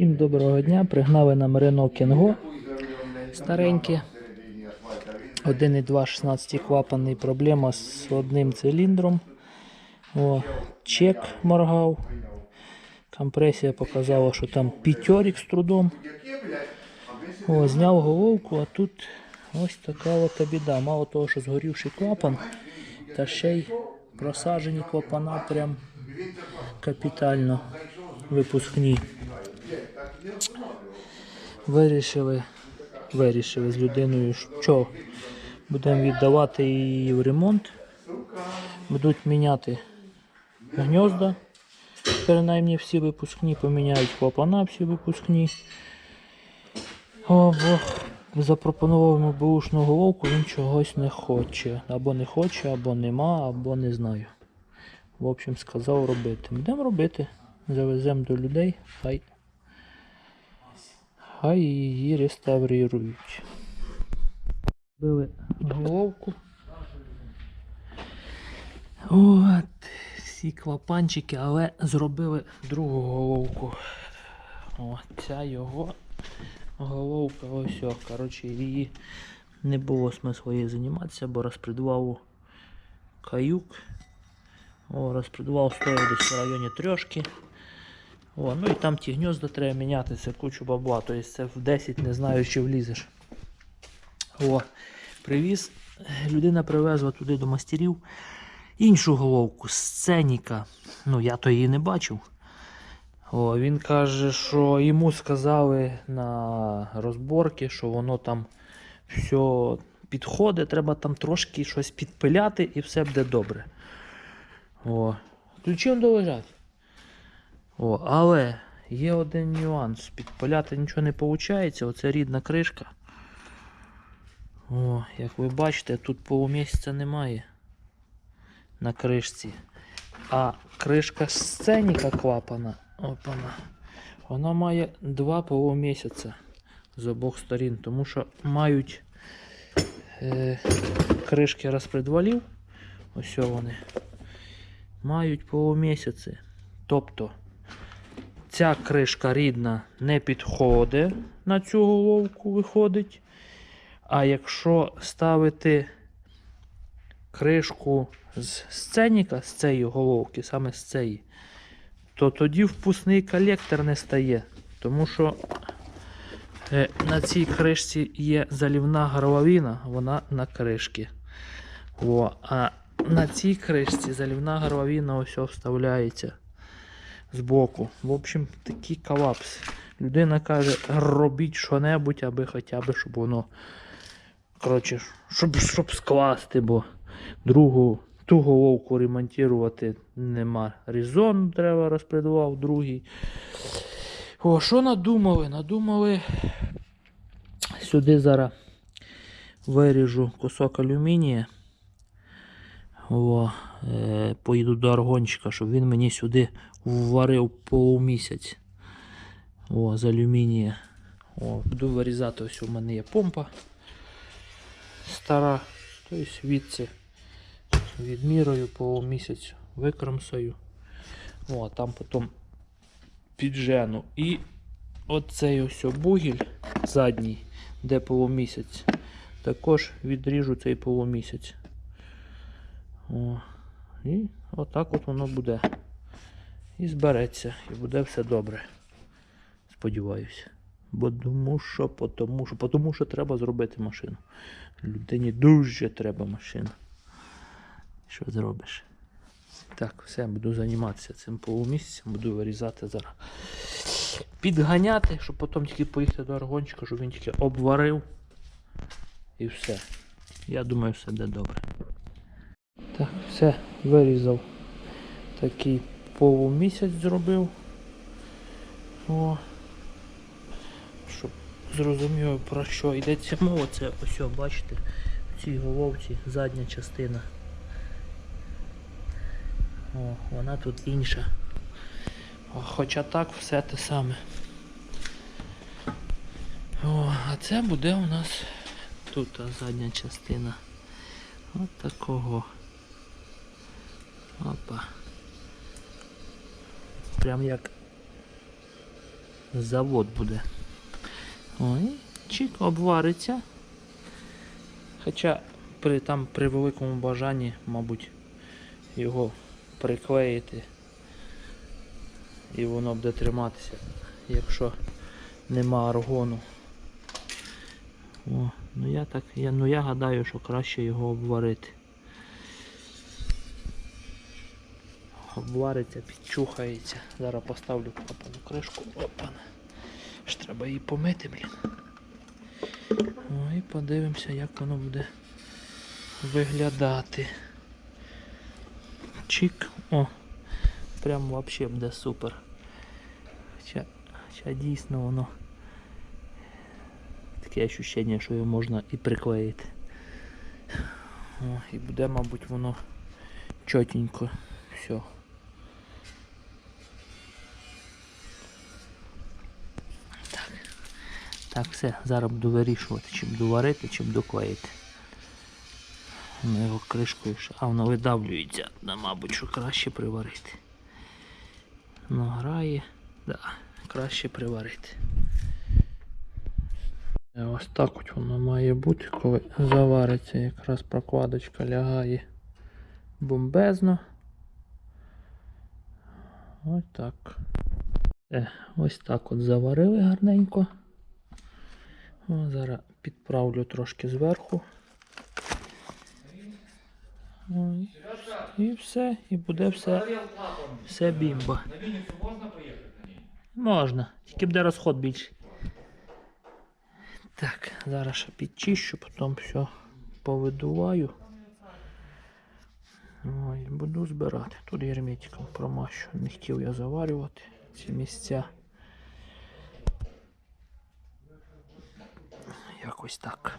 Всім доброго дня. Пригнали нам Renault Кенго стареньке. 1,2 16 клапанний. Проблема з одним циліндром. О, чек моргав. Компресія показала, що там п'ятерик з трудом. О, зняв головку, а тут ось така от біда. Мало того, що згорівший клапан, та ще й просаджені клапана прям капітально випускні. Вирішили, вирішили з людиною, що будемо віддавати її в ремонт. Будуть міняти гнізда. Принаймні всі випускні поміняють клапана всі випускні. О, бо запропонував йому бушну головку, він чогось не хоче. Або не хоче, або нема, або не знаю. В общем, сказав робити. Будемо робити. Завеземо до людей, хай. Хай її реставрують. Били головку. От, всі клапанчики, але зробили другу головку. О, ця його головка, ось, о, коротше, її не було смисла її займатися, бо розпредвалу каюк. О, розпредвал стоїть десь в районі трьошки. О, ну і там ті гнізда треба міняти, це кучу бабла, тобто це в 10 не знаю, чи влізеш. О, привіз. Людина привезла туди до мастерів іншу головку, сценіка. Ну, я то її не бачив. О, він каже, що йому сказали на розборки, що воно там все підходить, треба там трошки щось підпиляти і все буде добре. О, ключі он долежать. О, але є один нюанс. Підпиляти нічого не виходить. Оце рідна кришка. О, як ви бачите, тут полумісяця немає на кришці. А кришка сценіка клапана, опана, вона має два полумісяця з обох сторін, тому що мають е, кришки розпредвалів, ось вони, мають полумісяці. Тобто ця кришка рідна не підходить на цю головку, виходить. А якщо ставити кришку з сценіка, з цієї головки, саме з цієї, то тоді впускний колектор не стає. Тому що е, на цій кришці є залівна горловина, вона на кришці. О, а на цій кришці залівна горловина ось вставляється збоку. В общем, такий колапс. Людина каже, робіть що-небудь, аби хоча б, щоб воно. Коротше, щоб, щоб скласти, бо другу ту головку ремонтувати нема. Резон треба розпредував другий. О, що надумали? Надумали. Сюди зараз виріжу кусок алюмінія. О, е, поїду до аргончика, щоб він мені сюди вварив полумісяць. О, з алюмінія. О, буду вирізати, ось у мене є помпа стара. Тобто відси відмірою по місяць викромсаю. О, там потім піджену. І оцей ось бугіль задній, де полумісяць, також відріжу цей полумісяць. О, і отак от воно буде. І збереться, і буде все добре. Сподіваюся. Бо тому що, потому що, потому що треба зробити машину. Людині дуже треба машина. Що зробиш? Так, все, буду займатися цим полумісяцем, буду вирізати зараз. Підганяти, щоб потім тільки поїхати до аргончика, щоб він тільки обварив. І все. Я думаю, все буде добре. Так, все, вирізав. Такий полумісяць зробив. О. Щоб зрозуміло про що йдеться мова, це ось, бачите, в цій головці задня частина. О, вона тут інша. Хоча так все те саме. О, а це буде у нас тут задня частина. От такого. Опа. Прям як завод буде. Ой, чик, обвариться. Хоча при, там, при великому бажанні, мабуть, його приклеїти і воно буде триматися, якщо нема аргону. О, ну я так, я, ну я гадаю, що краще його обварити. Обвариться, підчухається. Зараз поставлю клапану кришку. Опана. Ж треба її помити, блін. О, і подивимося, як воно буде виглядати. Чик. О, прям вообще буде супер. Хоча, хоча дійсно воно таке ощущення, що його можна і приклеїти. О, і буде, мабуть, воно чотенько. Все. Так, все, зараз буду вирішувати, чим доварити, чим доклеїти. Ну, його кришкою. А воно видавлюється, да, мабуть, що краще приварити. Ну, грає, да, краще приварити. Е, Ось так от воно має бути, коли завариться, якраз прокладочка лягає бомбезно. Ось так. Е, ось так от заварили гарненько. О, зараз підправлю трошки зверху. Ой. І все, і буде все, все бімба. На Вінницю можна поїхати? Можна, тільки буде розход більший. Так, зараз ще підчищу, потім все повидуваю. Ой, буду збирати. Тут герметиком промащу. Не хотів я заварювати ці місця. Якось так.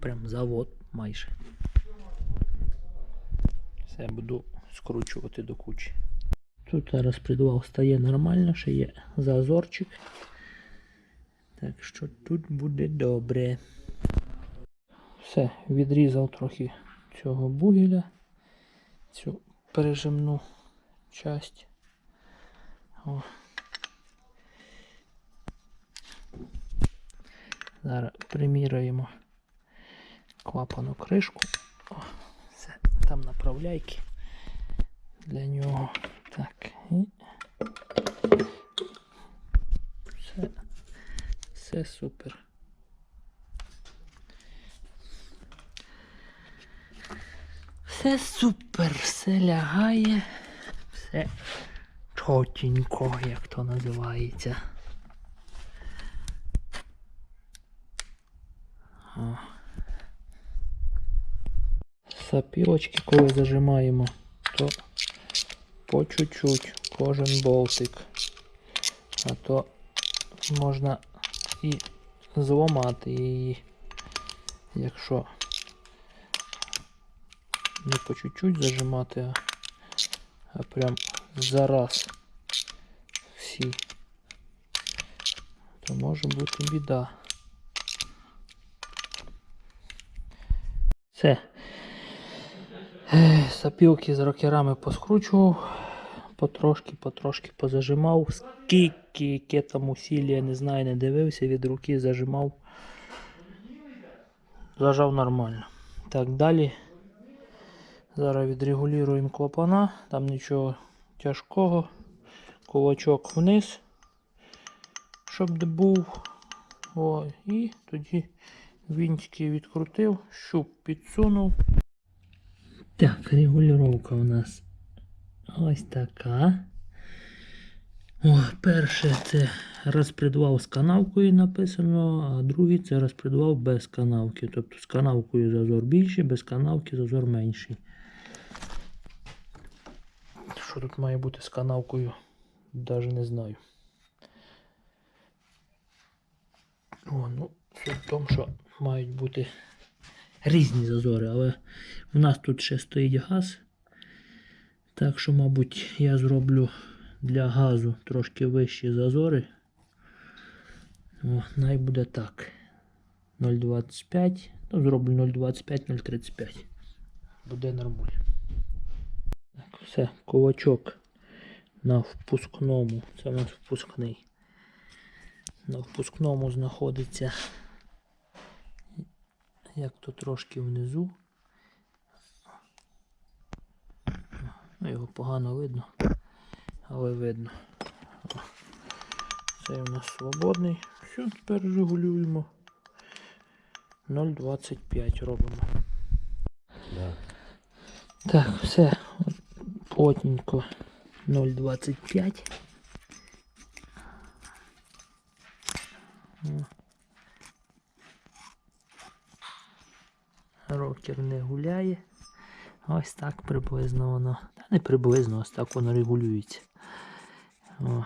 Прям завод майже. Все, буду скручувати до кучі. Тут зараз придвал стає нормально, ще є зазорчик. Так що тут буде добре. Все, відрізав трохи цього бугеля, цю пережимну часть. О. Зараз приміряємо клапану кришку. О, все, там направляйки для нього. Так, і все, все супер. Все супер, все лягає, все чотенько, як то називається. Сапілочки, коли зажимаємо, то по чуть-чуть кожен болтик. А то можна і зламати її, якщо не по чуть-чуть зажимати, а, прям зараз всі, то може бути біда. Все. Сапілки з рокерами поскручував, потрошки, потрошки позажимав. Скільки яке там усілля, не знаю, не дивився, від руки зажимав. Зажав нормально. Так, далі. Зараз відрегулюємо клапана, там нічого тяжкого. Кулачок вниз, щоб був. О, і тоді вінтики відкрутив, щуп підсунув. Так, регулювання у нас ось така. О, перше це розпредвал з канавкою написано, а другий це розпредвал без канавки. Тобто з канавкою зазор більший, без канавки зазор менший. Що тут має бути з канавкою? Навіть не знаю. О, ну, суть в тому, що мають бути різні зазори, але в нас тут ще стоїть газ. Так що, мабуть, я зроблю для газу трошки вищі зазори. О, най буде так. 0,25. Ну, зроблю 0,25, 0,35. Буде нормально. Так, все, кулачок на впускному. Це у нас впускний. На впускному знаходиться як то трошки внизу. Ну, його погано видно, але видно. О, Цей у нас свободний. Все, тепер регулюємо. 0,25 робимо. Да. Так, все. От Плотненько 0,25. Рокер не гуляє. Ось так приблизно воно. Та не приблизно, ось так воно регулюється. О.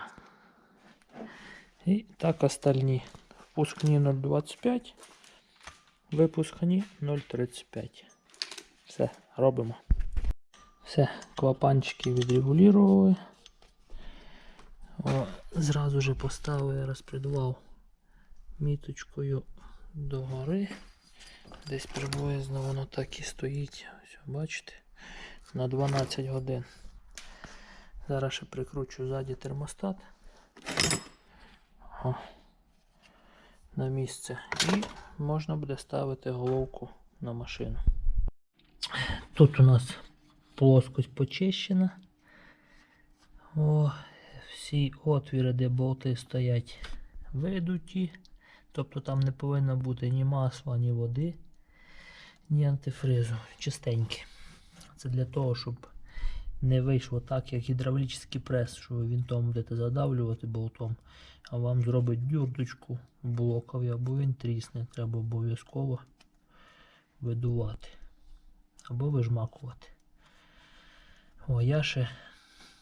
І так остальні. Впускні 0,25, випускні 0,35. Все, робимо. Все, клапанчики відрегулювали. О, зразу же поставив, я розпредвал міточкою догори. Десь приблизно воно так і стоїть. Ось, бачите? На 12 годин. Зараз ще прикручу ззаді термостат. О, на місце. І можна буде ставити головку на машину. Тут у нас плоскость почищена. О, всі отвіри, де болти стоять, видуті. Тобто там не повинно бути ні масла, ні води, ні антифризу. Чистенькі. Це для того, щоб не вийшло так, як гідравлічний прес, що ви вінтом будете задавлювати болтом, а вам зробить дюрдочку блокові, або він трісне. Треба обов'язково видувати або вижмакувати. О, я ще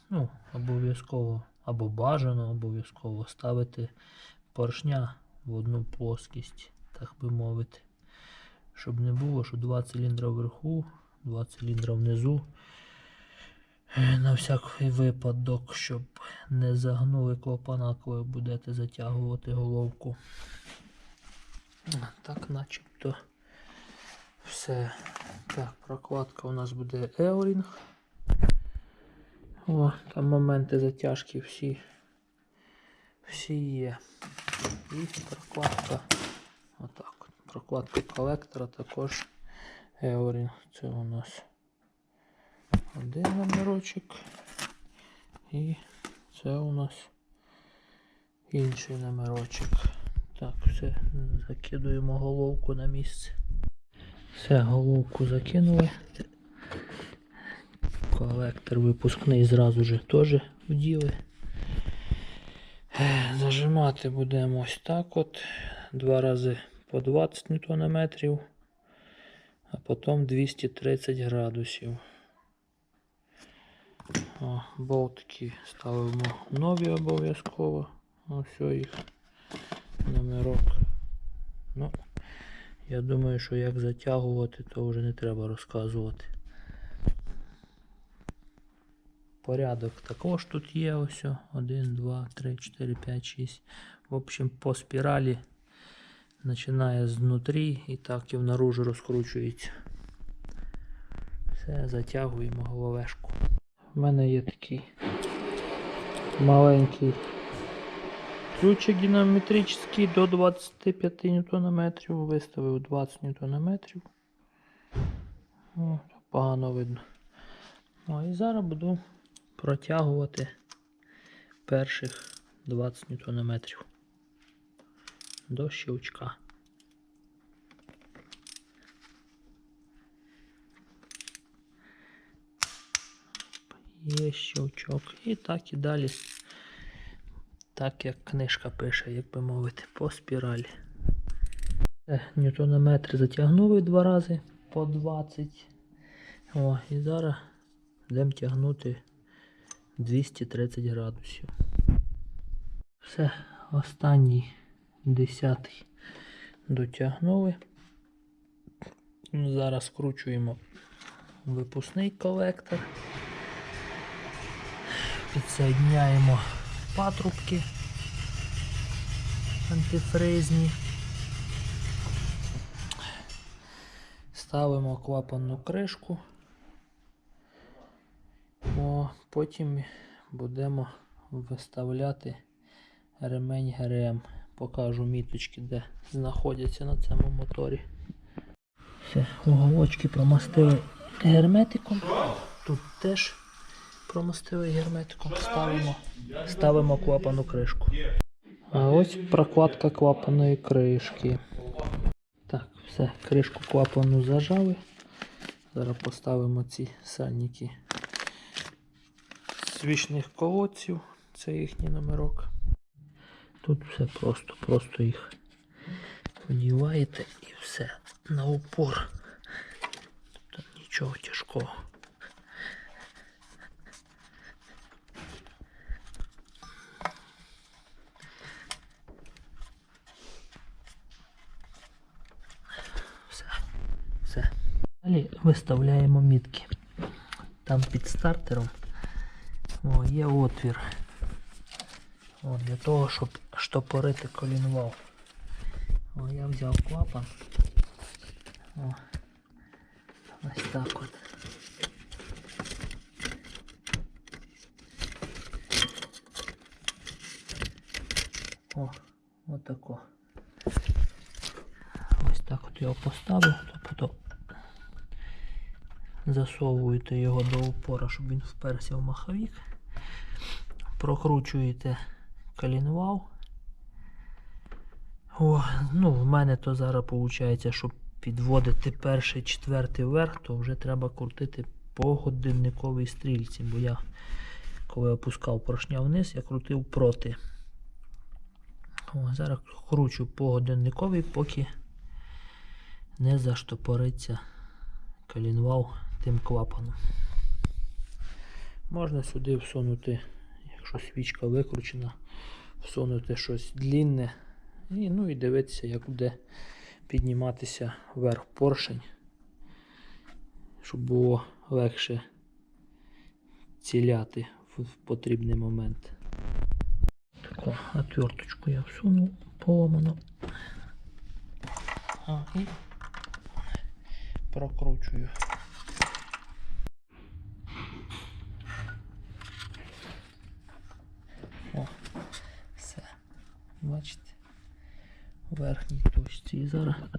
ну, обов'язково або бажано обов'язково ставити поршня в одну плоскість, так би мовити. Щоб не було, що два циліндра вверху, два циліндра внизу. Е, На всякий випадок, щоб не загнули клапана, коли будете затягувати головку. Так, начебто все. Так, прокладка у нас буде Еорінг. О, там моменти затяжки всі. Всі є. І прокладка. Отак. Прокладка колектора також Еорінг. Це у нас один номерочок. І це у нас інший номерочок. Так, все, закидуємо головку на місце. Все, головку закинули. Колектор випускний зразу же теж вділи. Зажимати будемо ось так от. Два рази по 20 ньютонометрів, а потім 230 градусів. О, болтики ставимо нові обов'язково. Ось їх номерок. Ну, я думаю, що як затягувати, то вже не треба розказувати. Порядок також тут є ось. 1, 2, 3, 4, 5, 6. В общем, по спіралі починає знутрі і так і внаружи розкручується. Все, затягуємо головешку. У мене є такий маленький ключик динамометричний до 25 Нм. Виставив 20 Нм. Погано видно. Ну, і зараз буду протягувати перших 20 Нм до щелчка. Є щелчок. І так і далі. Так як книжка пише, як би мовити, по спіралі. Все, ньютонометр затягнули два рази по 20. О, і зараз будемо тягнути 230 градусів. Все, останній десятий дотягнули. Зараз скручуємо випускний колектор. Підсоединяємо патрубки антифризні. Ставимо клапанну кришку. О, потім будемо виставляти ремень ГРМ. Покажу міточки, де знаходяться на цьому моторі. Все, уголочки промастили герметиком. Тут теж промастили герметиком. Ставимо, ставимо клапану кришку. А ось прокладка клапаної кришки. Так, все, кришку клапану зажали. Зараз поставимо ці сальники свічних колодців. Це їхній номерок. Тут все просто, просто їх одіваєте і все на упор. Тут нічого тяжкого. Все. Все. Далі виставляємо мітки. Там під стартером о, є отвір. О, для того, щоб штопорити колінвал. О, я взяв клапан. О, ось так от. О, отако. Ось так от його поставив, то потім засовуєте його до упора, щоб він вперся в маховик. Прокручуєте колінвал. О, ну, в мене то зараз виходить, щоб підводити перший, четвертий вверх, то вже треба крутити по годинниковій стрільці, бо я, коли опускав поршня вниз, я крутив проти. О, зараз кручу по годинниковій, поки не заштопориться колінвал тим клапаном. Можна сюди всунути, свічка викручена, всунути щось длінне. І, ну і дивитися, як буде підніматися вверх поршень, щоб було легше ціляти в потрібний момент. Таку отверточку я всунув, поломано. А, і прокручую. Arizona.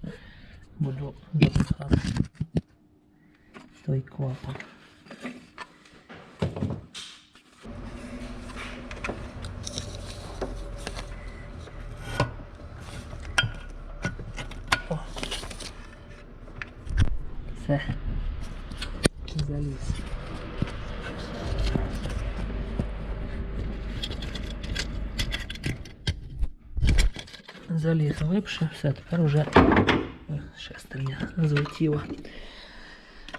Заліз глибше, все, тепер вже шестерня злетіла.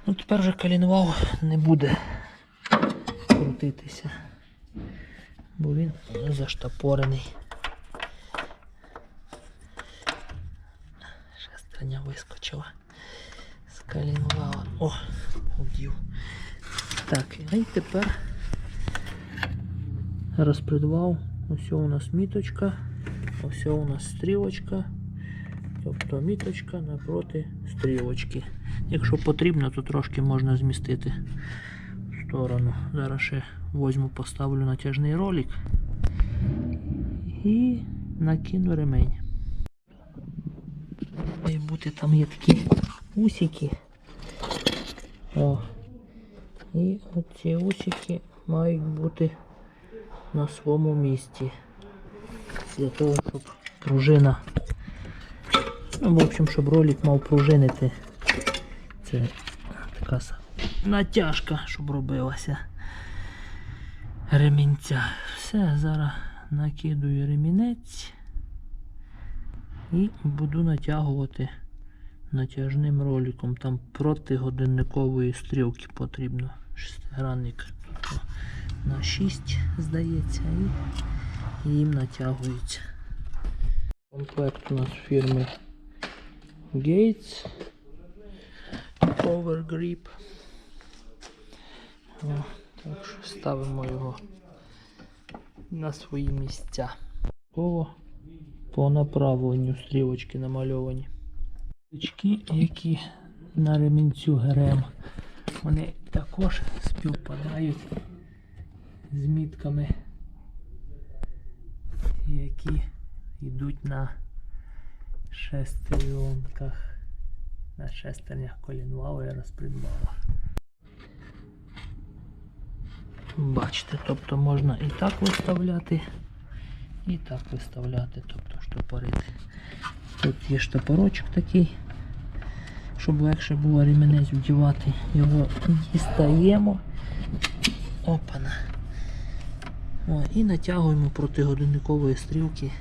Ну тепер вже колінвал не буде крутитися, бо він заштопорений. Шестерня вискочила з колінвала. О, удів. Так, і тепер розпредвал. Ось у нас міточка. Ось у нас стрілочка. Тобто міточка напроти стрілочки. Якщо потрібно, то трошки можна змістити в сторону. Зараз ще возьму, поставлю натяжний ролик і накину ремень. Має бути там є такі усики. О. І оці усики мають бути на своєму місці. Для того, пружина. Ну, в общем, щоб ролик мав пружинити. Це така натяжка, щоб робилася ремінця. Все, зараз накидую ремінець і буду натягувати натяжним роликом. Там проти годинникової стрілки потрібно. Шестигранник на 6, здається, і їм натягується. Комплект у нас фірми Gates Power Grip. О, так що ставимо його на свої місця. Коло по направленню стрілочки намальовані. Стрілочки, які на ремінцю ГРМ, вони також співпадають з мітками, які йдуть на шестеренках, на шестернях колінвала і розпредвала. Бачите, тобто можна і так виставляти, і так виставляти, тобто штопорити. Тут є штопорочок такий, щоб легше було ремінець вдівати. Його дістаємо. Опана. О, і натягуємо проти годинникової стрілки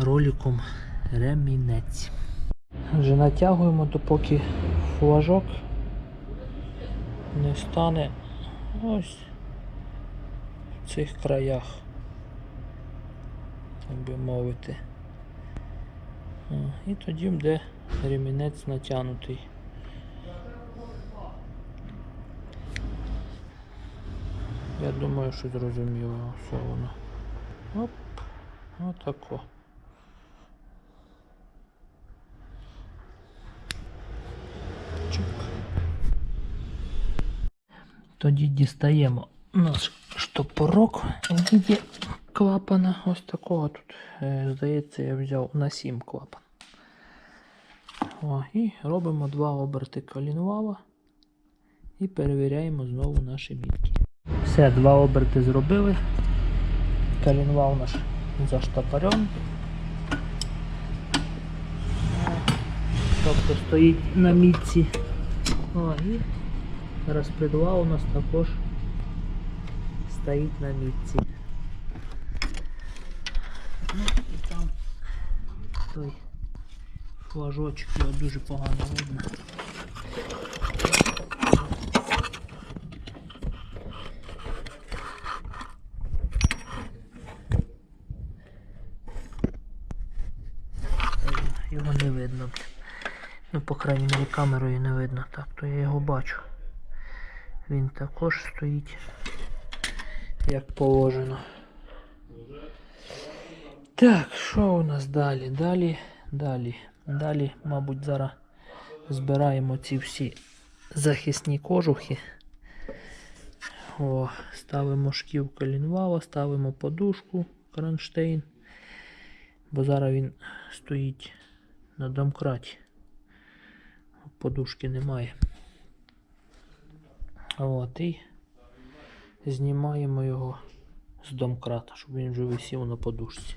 роликом ремінець. Вже натягуємо, допоки флажок не стане ось в цих краях, так би мовити. І тоді буде ремінець натягнутий. Я думаю, що зрозуміло все воно. Оп, отако. Чик. Тоді дістаємо наш штопорок в клапана. Ось такого тут, е, здається, я взяв на 7 клапан. О, і робимо два оберти колінвала і перевіряємо знову наші мітки. Все, два оберти зробили. Колінвал наш заштопорен. Тобто стоїть на мітці. О, і розпредвал у нас також стоїть на місці. Ну і там той флажочок, його дуже погано видно. Його не видно. Ну, по крайній мірі камерою не видно. Так, то я його бачу. Він також стоїть як положено. Так, що у нас далі? Далі, далі. Далі, мабуть, зараз збираємо ці всі захисні кожухи. О, ставимо шків колінвала, ставимо подушку кронштейн. Бо зараз він стоїть на домкраті. Подушки немає. От, і знімаємо його з домкрата, щоб він вже висів на подушці.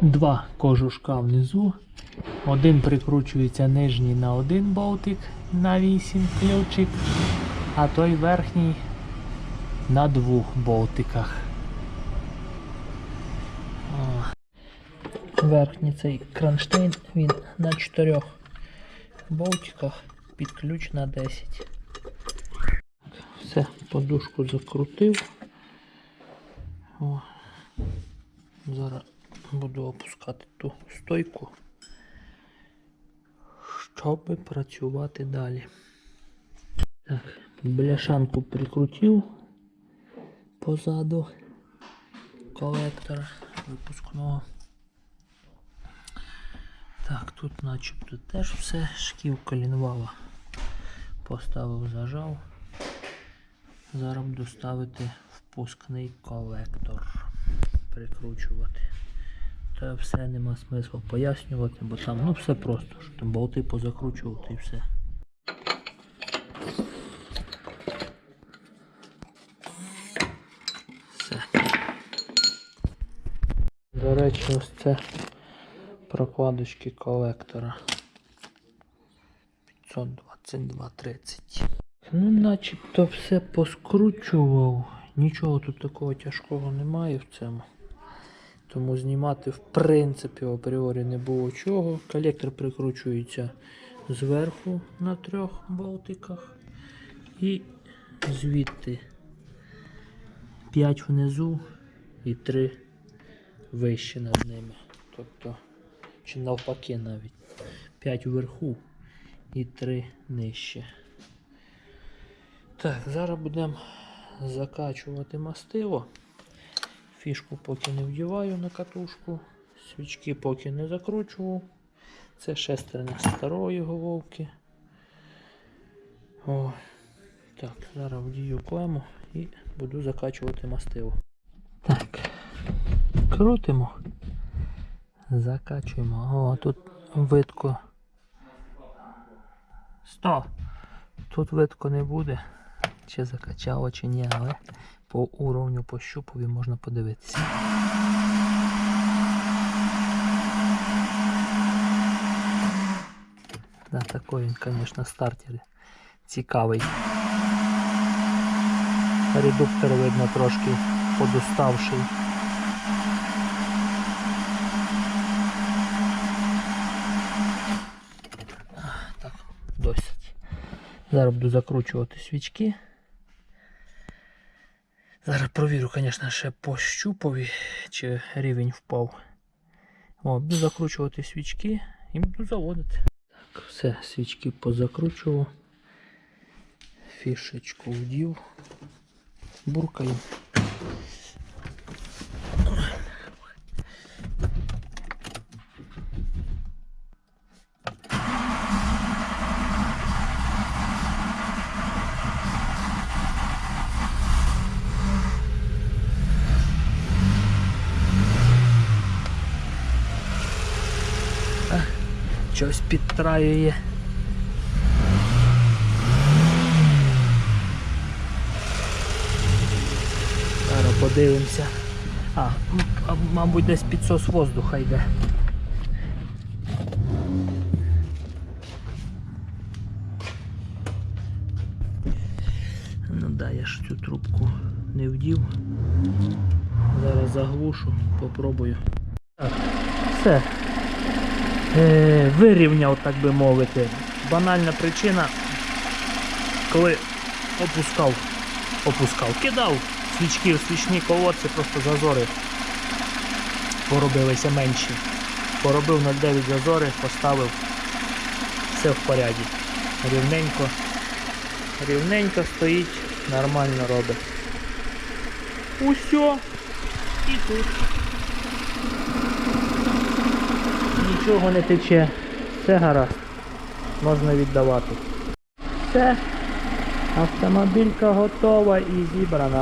Два кожушка внизу. Один прикручується нижній на один болтик на 8 ключик, а той верхній на двох болтиках. Верхній цей кронштейн він на 4 болтиках під ключ на 10. Все, подушку закрутив. О. Зараз буду опускати ту стойку, щоб працювати далі. Так, бляшанку прикрутив позаду колектора випускного. Так, тут начебто теж все, шків колінвала поставив, зажав. Зараз буду ставити впускний колектор, прикручувати. Та все нема смисла пояснювати, бо там ну все просто, що там болти позакручувати і. Все. До речі, ось це прокладочки колектора. 522.30. Ну, начебто все поскручував. Нічого тут такого тяжкого немає в цьому. Тому знімати в принципі апріорі не було чого. Колектор прикручується зверху на трьох болтиках. І звідти 5 внизу і 3 вище над ними. Тобто, чи навпаки навіть 5 вверху і 3 нижче. Так, зараз будемо закачувати мастило. Фішку поки не вдіваю на катушку, свічки поки не закручував. Це шестерня старої головки. О, так, зараз вдію клему і буду закачувати мастило. Так, крутимо, закачуємо. О, тут видко. 100. Тут видко не буде. Чи закачало, чи ні, але по уровню по щупові можна подивитися. Да, такой він, звісно, стартер цікавий. Редуктор видно трошки подуставший. А, Так, досить. Зараз буду закручувати свічки. Зараз провірю, звісно, ще по щупові, чи рівень впав. О, буду закручувати свічки і буду заводити. Так, все, свічки позакручував. Фішечку вдів. Буркаю. Щось підтраює. Зараз подивимося. А, мабуть, десь підсос воздуха йде. Ну да, я ж цю трубку не вдів. Зараз заглушу, попробую. Так, все. Е, вирівняв, так би мовити. Банальна причина, коли опускав, опускав, кидав свічки в свічні колодці, просто зазори поробилися менші. Поробив 0,9 зазори, поставив, все в поряді. Рівненько, рівненько стоїть, нормально робить. Усьо. І тут. Нічого не тече. Все гаразд. Можна віддавати. Все. Автомобілька готова і зібрана.